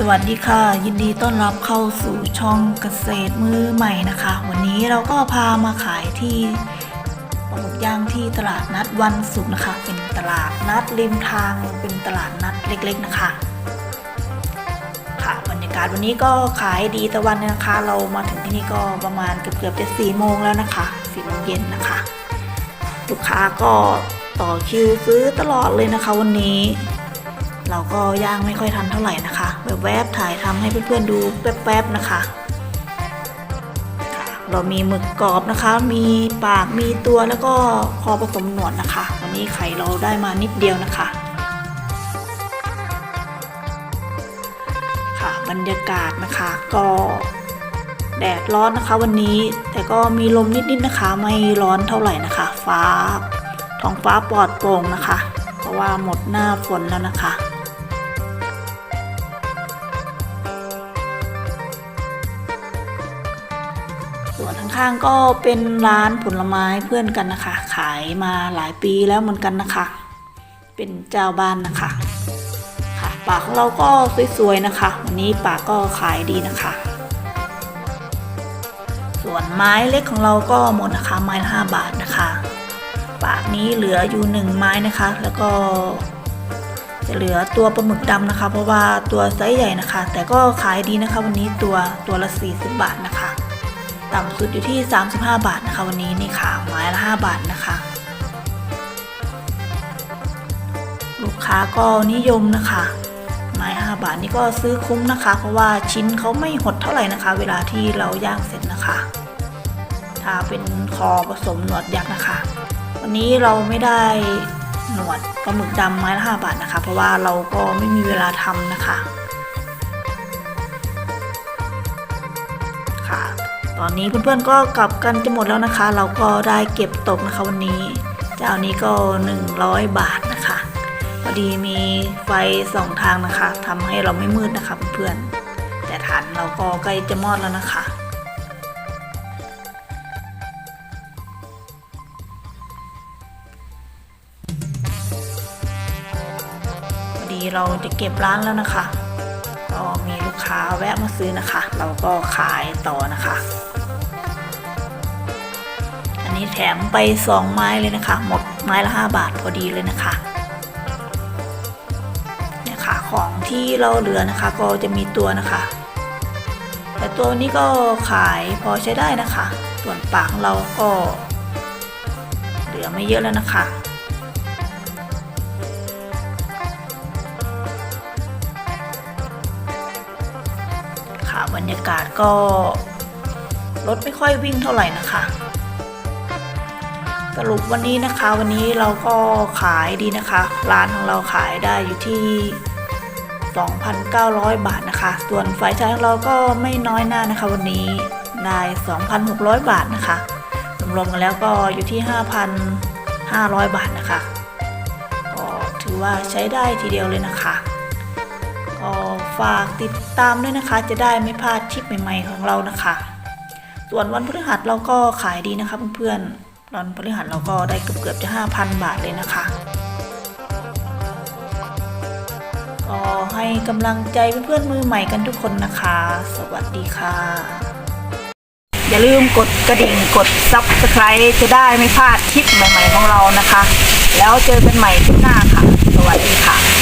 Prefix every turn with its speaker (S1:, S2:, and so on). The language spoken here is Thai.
S1: สวัสดีค่ะ ยินดีต้อนรับเข้าสู่ช่องเกษตรมือใหม่นะคะ วันนี้เราก็พามาขายที่ปลาหมึกย่างที่ตลาดนัดวันศุกร์นะคะ เป็นตลาดนัดริมทางเป็นตลาดนัดเล็ก ๆนะคะ ค่ะบรรยากาศวันนี้ก็ขายดีตะวันนะคะ เรามาถึงที่นี่ก็ประมาณเกือบๆจะสี่โมงแล้วนะคะสี่โมงเย็นนะคะ ลูกค้าก็ต่อคิวซื้อตลอดเลยนะคะ วันนี้ เราก็ย่างไม่ค่อยทันเท่าไหร่นะคะ แบบแวบถ่ายทำให้เพื่อนๆดูแป๊บๆนะคะค่ะเรามีหมึกกรอบนะคะ มีปากมีตัวแล้วก็คอผสมหนวดนะคะ วันนี้ไข่เราได้มานิดเดียวนะคะค่ะบรรยากาศนะคะก็แดดร้อนนะคะวันนี้แต่ก็มีลมนิดๆนะคะ ไม่ร้อนเท่าไหร่นะคะ ฟ้าท้องฟ้าปลอดโปร่งนะคะ เพราะว่าหมดหน้าฝนแล้วนะคะ วนข้างๆก็เป็นร้านผลไม้เพื่อนกันนะคะ ขายมาหลายปีแล้วเหมือนกันนะคะ เป็นเจ้าบ้านนะคะ ค่ะปากของเราก็สวยๆนะคะ วันนี้ปากก็ขายดีนะคะ ส่วนไม้เล็กของเราก็หมดนะคะไม้ละห้าบาทนะคะปากนี้เหลืออยู่หนึ่งไม้นะคะ แล้วก็จะเหลือตัวปลาหมึกดำนะคะ เพราะว่าตัวไซส์ใหญ่นะคะ แต่ก็ขายดีนะคะวันนี้ตัวตัวละ40 บาทนะคะ ต่ำสุดอยู่ที่ 35 บาทนะคะ วันนี้นี่ค่ะไม้ละ 5 บาทนะคะ ลูกค้าก็นิยมนะคะ ไม้ 5 บาทนี่ก็ซื้อคุ้มนะคะ เพราะว่าชิ้นเขาไม่หดเท่าไหร่นะคะ เวลาที่เราย่างเสร็จนะคะ ถ้าเป็นคอผสมหนวดยักษ์นะคะ วันนี้เราไม่ได้หนวดปลาหมึกดำไม้ละ5บาทนะคะ เพราะว่าเราก็ไม่มีเวลาทำนะคะ ตอนนี้เพื่อนๆก็กลับกันจะหมดแล้วนะคะ เราก็ได้เก็บตกนะคะวันนี้ เจ้านี้ก็ 100 บาทนะคะพอดีมีไฟสองทางนะคะทำให้เราไม่มืดนะคะเพื่อนๆแต่ฐานเราก็ใกล้จะมอดแล้วนะคะพอดีเราจะเก็บร้านแล้วนะคะ มีลูกค้าแวะมาซื้อนะคะ เราก็ขายต่อนะคะ อันนี้แถมไปสองไม้เลยนะคะ หมดไม้ละ 5 บาทพอดีเลยนะคะเนี่ยค่ะของที่เราเหลือนะคะ ก็จะมีตัวนะคะ แต่ตัวนี้ก็ขายพอใช้ได้นะคะ ส่วนปากเราก็เหลือไม่เยอะแล้วนะคะ บรรยากาศก็รถไม่ค่อยวิ่งเท่าไหร่นะคะ สรุปวันนี้นะคะวันนี้เราก็ขายดีนะคะ ร้านของเราขายได้อยู่ที่ 2,900 บาทนะคะ ส่วนฝ่ายชายของเราก็ไม่น้อยหน้านะคะ วันนี้ได้ 2,600 บาทนะคะรวมๆกันแล้วก็อยู่ที่ 5,500 บาทนะคะก็ถือว่าใช้ได้ทีเดียวเลยนะคะก็ ฝากติดตามด้วยนะคะ จะได้ไม่พลาดคลิปใหม่ๆของเรานะคะ ส่วนวันพฤหัสเราก็ขายดีนะคะเพื่อนๆวันพฤหัสเราก็ได้เกือบๆจะ 5,000 บาทเลยนะคะก็ให้กำลังใจเพื่อนๆมือใหม่กันทุกคนนะคะ สวัสดีค่ะ อย่าลืมกดกระดิ่งกด Subscribe จะได้ไม่พลาดคลิปใหม่ๆของเรานะคะ แล้วเจอกันใหม่ที่หน้าค่ะ สวัสดีค่ะ